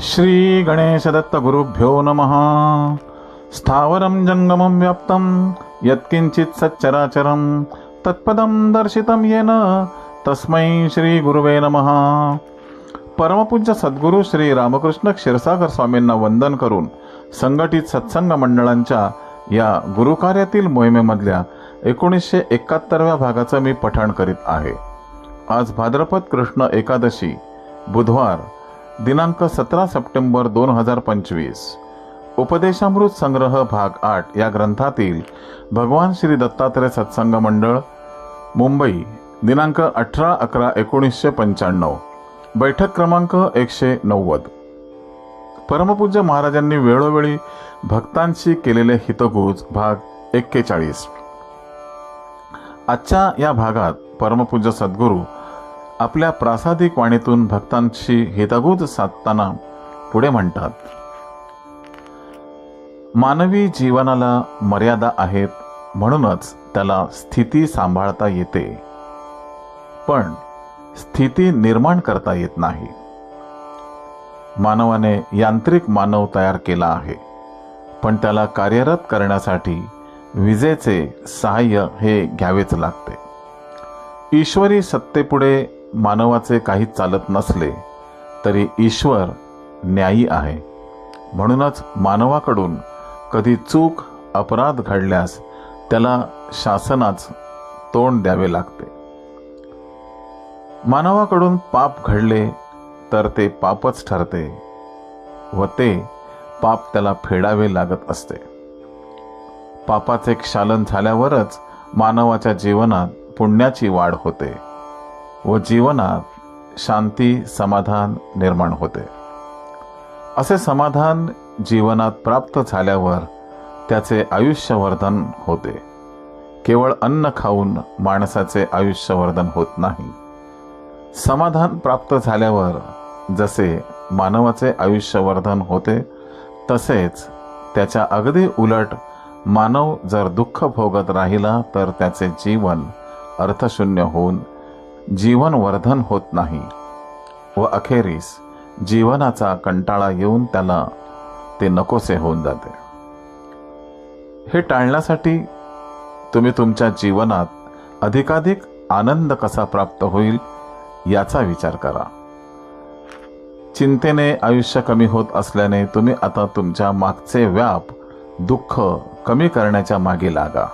श्री गणेशदत्त गुरुभ्यो नमः। स्थावरं जङ्गमं व्याप्तं यत्किञ्चित् सच्चराचरं तत्पदं दर्शितं येन तस्मै श्री गुरुवे नमः। परमपूज्य सद्गुरू श्री रामकृष्ण क्षीरसागर स्वामींना वंदन करून संघटित सत्संग मंडळांच्या या गुरुकार्यातील मोहिमेमधल्या एकोणीसशे एकाहत्तरव्या भागाचं मी पठण करीत आहे. आज भाद्रपद कृष्ण एकादशी बुधवार दिनांक सतरा सप्टेंबर दोन हजार पंचवीस. उपदेशामृत संग्रह भाग आठ या ग्रंथातील भगवान श्री दत्तात्रय सत्संग मंडळ मुंबई दिनांक अठरा अकरा एकोणीसशे पंच्याण्णव. बैठक क्रमांक एकशे नव्वद. परमपूज्य महाराजांनी वेळोवेळी भक्तांशी केलेले हितगुज भाग एक्केचाळीस. आजच्या या भागात परमपूज्य सद्गुरू आपल्या प्रासादिक वाणीतून भक्तांशी हितगुज साधताना पुढे म्हणतात मानवी जीवनाला मर्यादा आहेत म्हणूनच त्याला स्थिती सांभाळता येते. पण स्थिती निर्माण करता येत नाही. मानवाने यांत्रिक मानव तयार केला आहे. पण त्याला कार्यरत करण्यासाठी विजेचे सहाय्य हे घ्यावेच लागते. ईश्वरी सत्तेपुढे मानवाचे काही चालत नसले तरी ईश्वर न्यायी आहे. म्हणूनच मानवाकडून कधी चूक अपराध घडल्यास त्याला शासनाच तोंड द्यावे लागते. मानवाकडून पाप घडले तर ते पापच ठरते व ते पाप त्याला फेडावे लागत असते. पापाचे क्षालन झाल्यावरच मानवाच्या जीवनात पुण्याची वाढ होते. व जीवनात शांती समाधान निर्माण होते. असे समाधान जीवनात प्राप्त झाल्यावर त्याचे आयुष्यवर्धन होते. केवळ अन्न खाऊन माणसाचे आयुष्यवर्धन होत नाही. समाधान प्राप्त झाल्यावर जसे मानवाचे आयुष्यवर्धन होते तसेच त्याच्या अगदी उलट मानव जर दुःख भोगत राहिला तर त्याचे जीवन अर्थशून्य होऊन जीवनवर्धन होत नाही. व अखेरीस जीवनाचा कंटाळा येऊन त्याला ते नकोसे होऊन जाते. हे टाळण्यासाठी तुम्ही तुमच्या जीवनात अधिकाधिक आनंद कसा प्राप्त होईल याचा विचार करा. चिंतेने आयुष्य कमी होत असल्याने तुम्ही आता तुमच्या मागचे व्याप दुःख कमी करण्याच्या मागे लागा.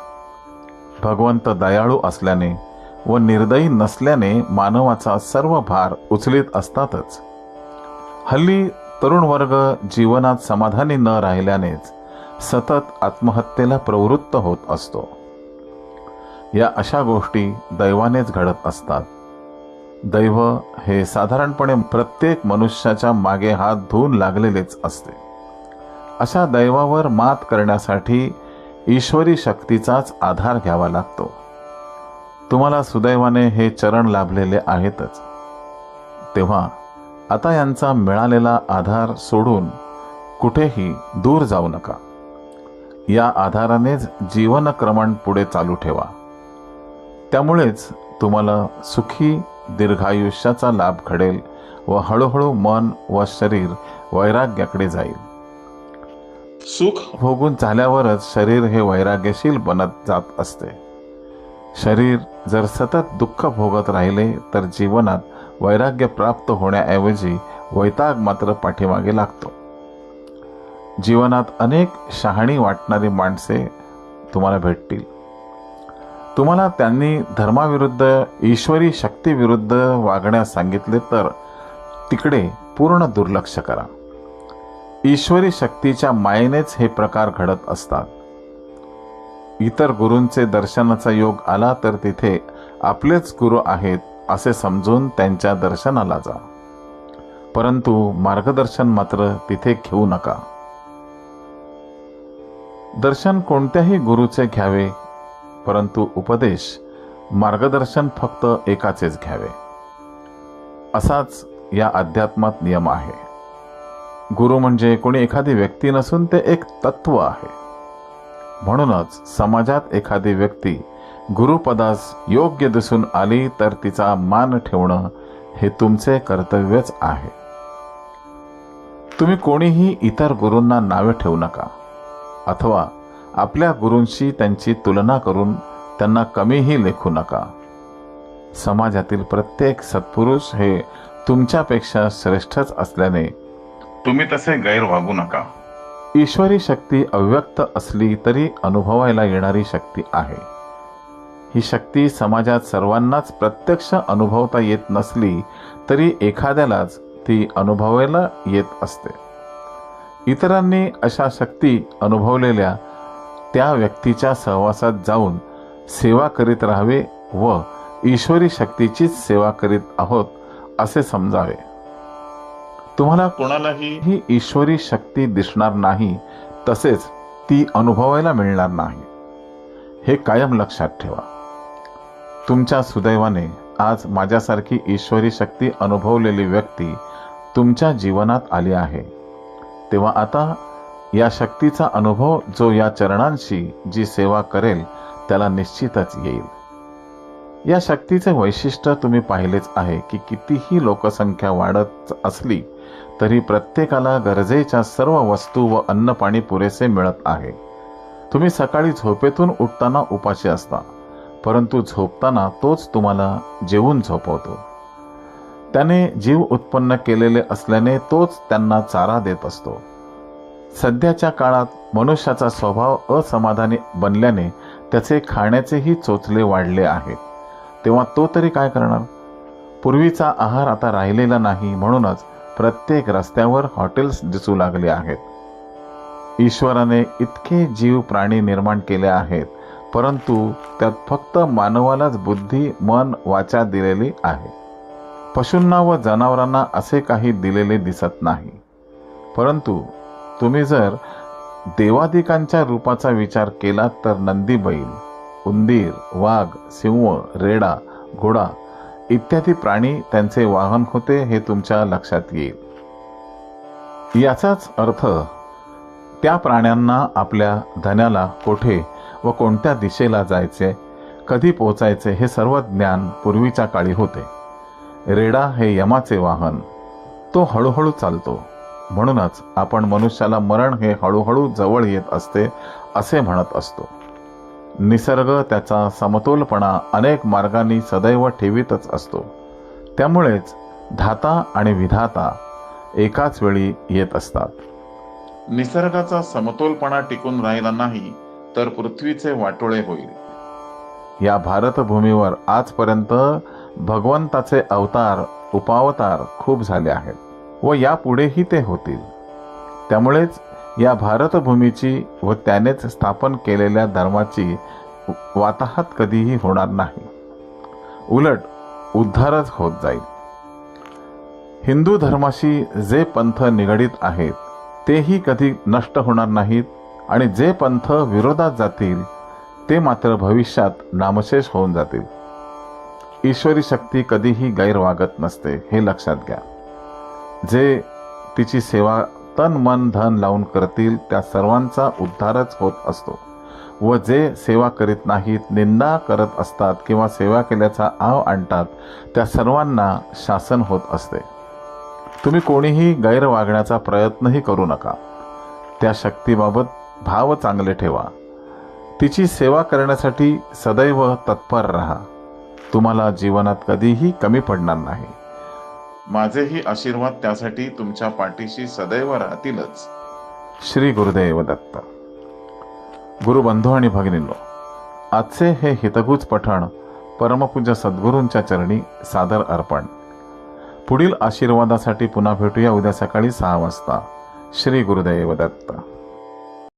भगवंत दयाळू असल्याने व निर्दयी नसल्याने मानवाचा सर्व भार उचलीत असतातच. हल्ली तरुण वर्ग जीवनात समाधानी न राहिल्यानेच सतत आत्महत्येला प्रवृत्त होत असतो. या अशा गोष्टी दैवानेच घडत असतात. दैव हे साधारणपणे प्रत्येक मनुष्याच्या मागे हात धुवून लागलेलेच असते. अशा दैवावर मात करण्यासाठी ईश्वरी शक्तीचाच आधार घ्यावा लागतो. तुम्हाला सुदैवाने हे चरण लाभलेले आहेतच. तेव्हा आता यांचा मिळालेला आधार सोडून कुठेही दूर जाऊ नका. या आधारानेच जीवनक्रमण पुढे चालू ठेवा. त्यामुळेच तुम्हाला सुखी दीर्घायुष्याचा लाभ घडेल व हळूहळू मन व शरीर वैराग्याकडे जाईल. सुख भोगून झाल्यावरच शरीर हे वैराग्यशील बनत जात असते. शरीर जर सतत दुःख भोगत राहिले तर जीवनात वैराग्य प्राप्त होण्याऐवजी वैताग मात्र पाठीमागे लागतो. जीवनात अनेक शहाणी वाटणारी माणसे तुम्हाला भेटतील. तुम्हाला त्यांनी धर्माविरुद्ध ईश्वरी शक्तीविरुद्ध वागण्यास सांगितले तर तिकडे पूर्ण दुर्लक्ष करा. ईश्वरी शक्तीच्या मायेनेच हे प्रकार घडत असतात. इतर गुरूंचे दर्शनाचा योग आला तर तिथे आपलेच गुरु आहेत असे समजून त्यांच्या दर्शनाला जा. परंतु मार्गदर्शन मात्र तिथे घेऊ नका. दर्शन कोणत्याही गुरुचे घ्यावे परंतु उपदेश मार्गदर्शन फक्त एकाचेच घ्यावे. असाच या अध्यात्मात नियम आहे. गुरु म्हणजे कोणी एखादी व्यक्ती नसून ते एक तत्व आहे. म्हणूनच समाजात एखादी व्यक्ती गुरुपदास योग्य दिसून आली तर तिचा मान ठेवणं हे तुमचे कर्तव्यच आहे. तुम्ही कोणीही इतर गुरूंना नावे ठेवू नका. अथवा आपल्या गुरूंशी त्यांची तुलना करून त्यांना कमीही लेखू नका. समाजातील प्रत्येक सत्पुरुष हे तुमच्यापेक्षा श्रेष्ठच असल्याने तुम्ही तसे गैर वागू नका. ईश्वरी शक्ती अव्यक्त असली तरी अनुभवायला येणारी शक्ती आहे. ही शक्ती समाजात सर्वांनाच प्रत्यक्ष अनुभवता येत नसली तरी एखाद्यालाच ती अनुभवायला येत असते. इतरांनी अशा शक्ती अनुभवलेल्या त्या व्यक्तीच्या सहवासात जाऊन सेवा करीत राहावे व ईश्वरी शक्तीचीच सेवा करीत आहोत असे समजावे. तुम्हाला कोणालाही ही ईश्वरी शक्ती दिसणार नाही तसेच ती अनुभवायला मिळणार नाही. हे कायम लक्षात ठेवा. तुमच्या सुदैवाने आज माझ्यासारखी ईश्वरी शक्ती अनुभवलेली व्यक्ती तुमच्या जीवनात आली आहे. तेव्हा आता या शक्तीचा अनुभव जो या चरणांशी जी सेवा करेल त्याला निश्चितच येईल. या शक्तीचे वैशिष्ट्य तुम्ही पाहिलेच आहे की कितीही लोकसंख्या वाढत असली तरी प्रत्येकाला गरजेच्या सर्व वस्तू व अन्न पाणी पुरेसे मिळत आहे. तुम्ही सकाळी झोपेतून उठताना उपाशी असता परंतु झोपताना तोच तुम्हाला जेवून झोपवतो. त्याने जीव उत्पन्न केलेले असल्याने तोच त्यांना चारा देत असतो. सध्याच्या काळात मनुष्याचा स्वभाव असमाधानी बनल्याने त्याचे खाण्याचेही चोचले वाढले आहेत. तेव्हा तो तरी काय करणार? पूर्वीचा आहार आता राहिलेला नाही म्हणूनच प्रत्येक रस्त्यावर हॉटेल्स दिसू लागले आहेत. ईश्वराने इतके जीव प्राणी निर्माण केले आहेत परंतु त्यात फक्त मानवालाच बुद्धी मन वाचा दिलेली आहे. पशूंना व जनावरांना असे काही दिलेले दिसत नाही. परंतु तुम्ही जर देवादिकांच्या रूपाचा विचार केला तर नंदी बैल उंदीर वाघ सिंह रेडा घोडा इत्यादी प्राणी त्यांचे वाहन होते हे तुमच्या लक्षात येईल. याचाच अर्थ त्या प्राण्यांना आपल्या धन्याला कोठे व कोणत्या दिशेला जायचे कधी पोचायचे हे सर्व ज्ञान पूर्वीच्या काळी होते. रेडा हे यमाचे वाहन. तो हळूहळू चालतो. म्हणूनच आपण मनुष्याला मरण हे हळूहळू जवळ येत असते असे म्हणत असतो. निसर्ग त्याचा समतोलपणा अनेक मार्गांनी सदैव ठेवीतच असतो. त्यामुळेच धाता आणि विधाता एकाच वेळी येत असतात. निसर्गाचा समतोलपणा टिकून राहिला नाही तर पृथ्वीचे वाटोळे होईल. या भारतभूमीवर आजपर्यंत भगवंताचे अवतार उपावतार खूप झाले आहेत व यापुढेही ते होतील. त्यामुळेच या भारतभूमीची व त्यानेच स्थापन केलेल्या धर्माची वाताहत कधीही होणार नाही. उलट उद्धारच होत जाईल. हिंदू धर्माशी जे पंथ निगडीत आहेत तेही कधी नष्ट होणार नाहीत आणि जे पंथ विरोधात जातील ते मात्र भविष्यात नामशेष होऊन जातील. ईश्वरी शक्ती कधीही गैरवागत नसते हे लक्षात घ्या. जे तिची सेवा तन मन धन लावून करतील त्या सर्वांचा उद्धारच होत असतो. व जे सेवा करीत नाहीत निंदा करत असतात किंवा सेवा केल्याचा आव आणतात त्या सर्वांना शासन होत असते. तुम्ही कोणीही गैर वागण्याचा प्रयत्नही करू नका. त्या शक्तीबाबत भाव चांगले ठेवा. तिची सेवा करण्यासाठी सदैव तत्पर राहा. तुम्हाला जीवनात कधीही कमी पडणार नाही. माझेही आशीर्वाद त्यासाठी तुमच्या पाठीशी सदैव राहतीलच. श्री गुरुदेव दत्त. गुरुबंधू आणि भगिनींनो आजचे हे हितगुज पठण परमपूज्य सद्गुरूंच्या चरणी सादर अर्पण. पुढील आशीर्वादासाठी पुन्हा भेटूया उद्या सकाळी सहा वाजता. श्री गुरुदेव दत्त.